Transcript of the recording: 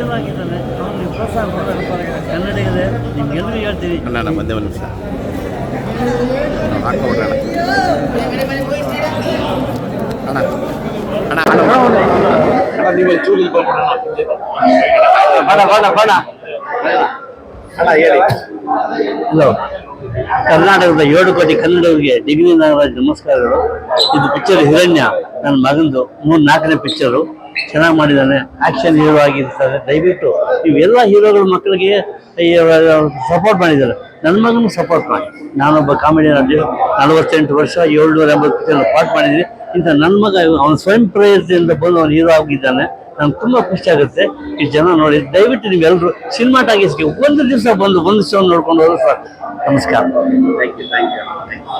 ಅವ್ನು ನೀವು ಪ್ರೋತ್ಸಾಹ ಕೊಡಬೇಕು ಕನ್ನಡಿಗರೇ ಅಣ್ಣ ಅಣ್ಣ ಬಂದೆ ಒಂದು ನಿಮಿಷ. ಅಣ್ಣ. ಅಣ್ಣ. ಅಣ್ಣ ಅಣ್ಣ. ನೀವು ಚೂರು ಇಲ್ಲಿ ಬಂದ್ಬಿಡೋಣ ಅಣ್ಣ ಹೇಳಿ. ಹಲೋ. ಕರ್ನಾಟಕದ ಏಳು ಕೋಟಿ ಕನ್ನಡವರಿಗೆ ಡಿಗ್ರಿ ನಾಗರಾಜ್ ನಮಸ್ಕಾರಗಳು. ಇದು ಪಿಕ್ಚರ್ ಹಿರಣ್ಯ ನನ್ನ ಮಗಂದು. ಮೂರು ನಾಲ್ಕನೇ ಪಿಕ್ಚರು ಚೆನ್ನಾಗಿ ಮಾಡಿದ್ದಾನೆ. ಆಕ್ಷನ್ ಹೀರೋ ಆಗಿರ್ತಾರೆ. ದಯವಿಟ್ಟು ಇವೆಲ್ಲ ಹೀರೋಗಳ ಮಕ್ಕಳಿಗೆ ಸಪೋರ್ಟ್ ಮಾಡಿದ್ದಾರೆ. ನನ್ನ ಮಗನೂ ಸಪೋರ್ಟ್ ಮಾಡಿ. ನಾನೊಬ್ಬ ಕಾಮಿಡಿಯನ್ ಆಗಿ ನಲವತ್ತೆಂಟು ವರ್ಷ, ಏಳ್ನೂರ ಎಂಬತ್ತು ಪಾರ್ಟ್ ಮಾಡಿದ್ದೀನಿ. ಇಂಥ ನನ್ನ ಮಗ ಅವನ ಸ್ವಯಂ ಪ್ರೇರಿತದಿಂದ ಬಂದು ಅವನು ಹೀರೋ ಆಗಿದ್ದಾನೆ. ನಂಗೆ ತುಂಬ ಖುಷಿ ಆಗುತ್ತೆ. ಈ ಜನ ನೋಡಿ, ದಯವಿಟ್ಟು ನೀವೆಲ್ಲರೂ ಸಿನಿಮಾ ಟಾಕೀಸ್ಗೆ ಒಂದು ದಿವಸ ಬಂದು, ಒಂದು ಶೋ ನೋಡ್ಕೊಂಡು ಹೋದ್ರೆ ಸರ್ ನಮಸ್ಕಾರ. Thank you thank you